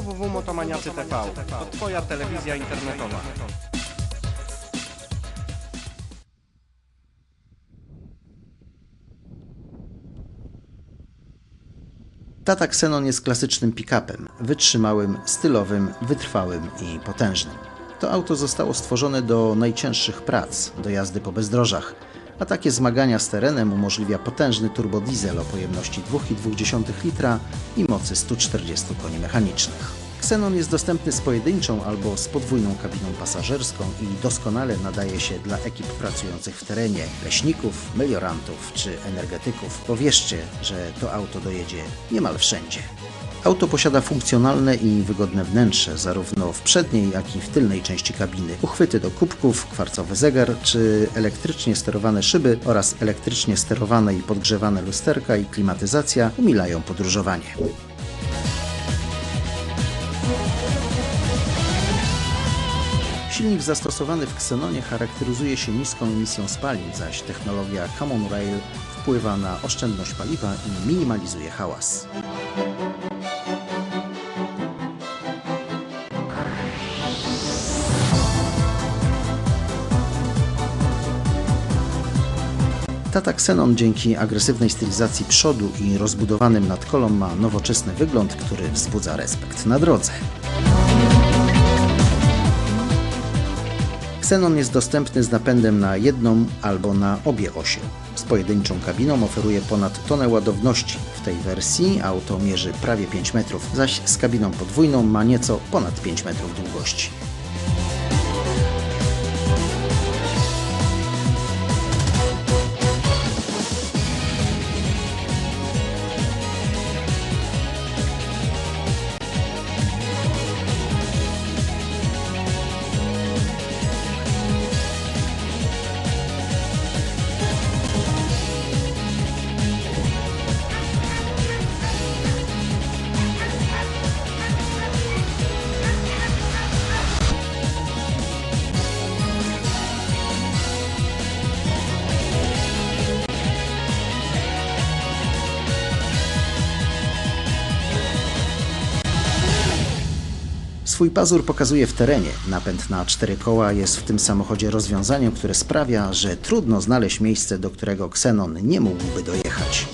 www.motomaniacy.tv to Twoja telewizja internetowa. Tata Xenon jest klasycznym pick-upem, wytrzymałym, stylowym, wytrwałym i potężnym. To auto zostało stworzone do najcięższych prac, do jazdy po bezdrożach, a takie zmagania z terenem umożliwia potężny turbodiesel o pojemności 2,2 litra i mocy 140 koni mechanicznych. Xenon jest dostępny z pojedynczą albo z podwójną kabiną pasażerską i doskonale nadaje się dla ekip pracujących w terenie, leśników, meliorantów czy energetyków. Powierzcie, że to auto dojedzie niemal wszędzie. Auto posiada funkcjonalne i wygodne wnętrze, zarówno w przedniej, jak i w tylnej części kabiny. Uchwyty do kubków, kwarcowy zegar czy elektrycznie sterowane szyby oraz elektrycznie sterowane i podgrzewane lusterka i klimatyzacja umilają podróżowanie. Silnik zastosowany w Xenonie charakteryzuje się niską emisją spalin, zaś technologia Common Rail wpływa na oszczędność paliwa i minimalizuje hałas. Tata Xenon dzięki agresywnej stylizacji przodu i rozbudowanym nadkolom ma nowoczesny wygląd, który wzbudza respekt na drodze. Xenon jest dostępny z napędem na jedną albo na obie osie. Z pojedynczą kabiną oferuje ponad tonę ładowności. W tej wersji auto mierzy prawie 5 metrów, zaś z kabiną podwójną ma nieco ponad 5 metrów długości. Swój pazur pokazuje w terenie. Napęd na cztery koła jest w tym samochodzie rozwiązaniem, które sprawia, że trudno znaleźć miejsce, do którego Xenon nie mógłby dojechać.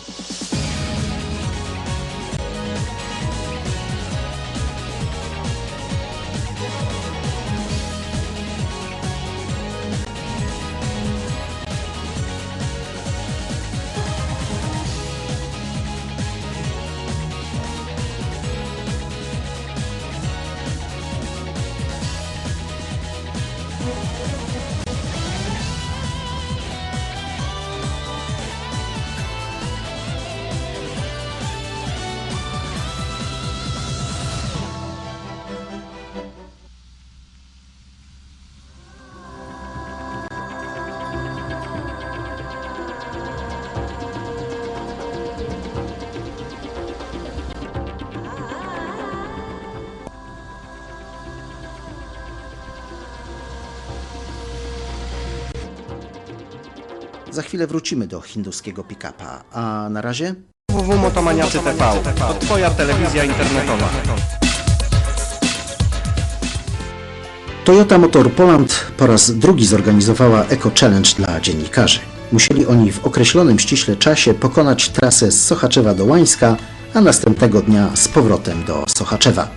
Za chwilę wrócimy do hinduskiego pick-upa, a na razie www.motomaniacy.tv to Twoja telewizja internetowa. Toyota Motor Poland po raz drugi zorganizowała Eco Challenge dla dziennikarzy. Musieli oni w określonym ściśle czasie pokonać trasę z Sochaczewa do Łańska, a następnego dnia z powrotem do Sochaczewa.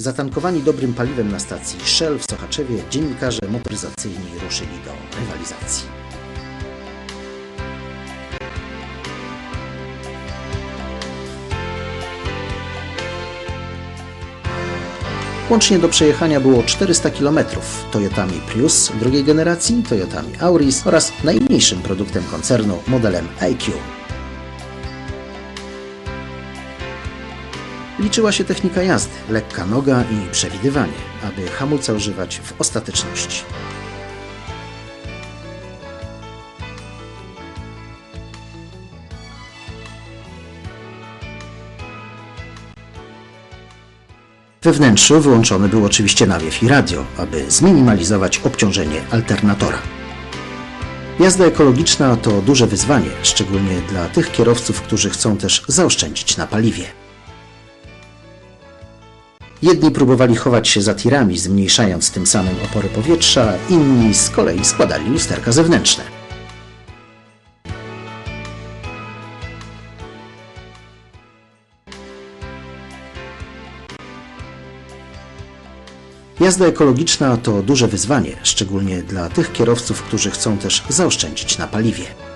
Zatankowani dobrym paliwem na stacji Shell w Sochaczewie, dziennikarze motoryzacyjni ruszyli do rywalizacji. Łącznie do przejechania było 400 km Toyotami Prius drugiej generacji, Toyotami Auris oraz najmniejszym produktem koncernu modelem IQ. Liczyła się technika jazdy, lekka noga i przewidywanie, aby hamulca używać w ostateczności. We wnętrzu wyłączony był oczywiście nawiew i radio, aby zminimalizować obciążenie alternatora. Jazda ekologiczna to duże wyzwanie, szczególnie dla tych kierowców, którzy chcą też zaoszczędzić na paliwie. Jedni próbowali chować się za tirami, zmniejszając tym samym opory powietrza, inni z kolei składali lusterka zewnętrzne. Jazda ekologiczna to duże wyzwanie, szczególnie dla tych kierowców, którzy chcą też zaoszczędzić na paliwie.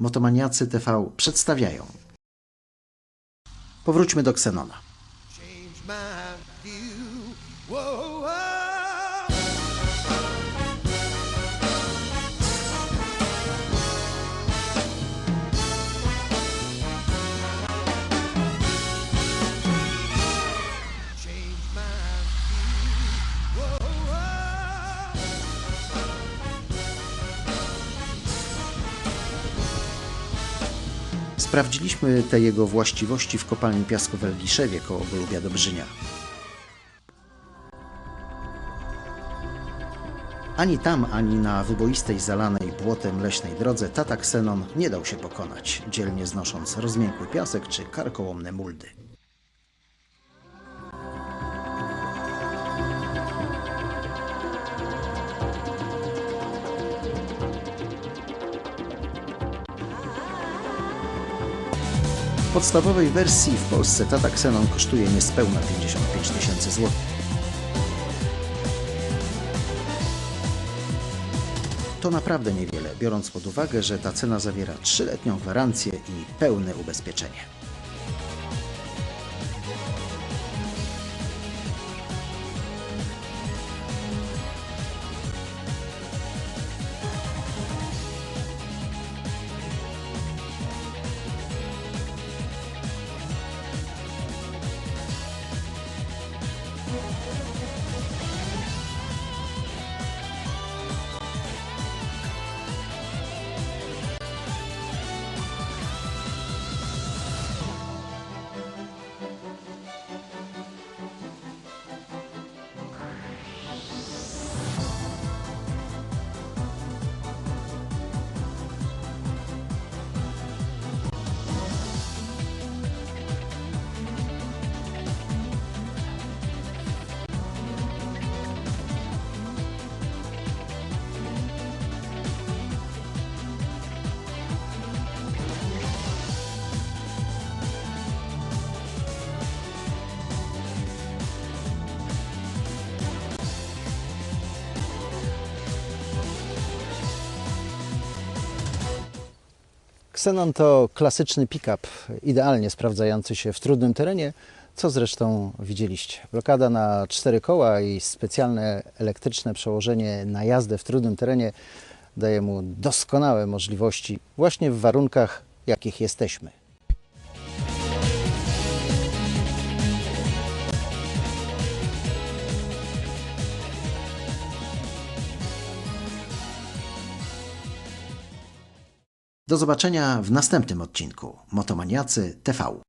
Motomaniacy TV przedstawiają. Powróćmy do Xenona. Sprawdziliśmy te jego właściwości w kopalni piasku w Elgiszewie koło Golubia Dobrzynia. Ani tam, ani na wyboistej, zalanej błotem leśnej drodze tata Ksenon nie dał się pokonać, dzielnie znosząc rozmiękły piasek czy karkołomne muldy. W podstawowej wersji w Polsce tata Xenon kosztuje niespełna 55 tysięcy złotych. To naprawdę niewiele, biorąc pod uwagę, że ta cena zawiera 3-letnią gwarancję i pełne ubezpieczenie. Música Xenon to klasyczny pick-up, idealnie sprawdzający się w trudnym terenie, co zresztą widzieliście. Blokada na cztery koła i specjalne elektryczne przełożenie na jazdę w trudnym terenie daje mu doskonałe możliwości właśnie w warunkach, jakich jesteśmy. Do zobaczenia w następnym odcinku Motomaniacy TV.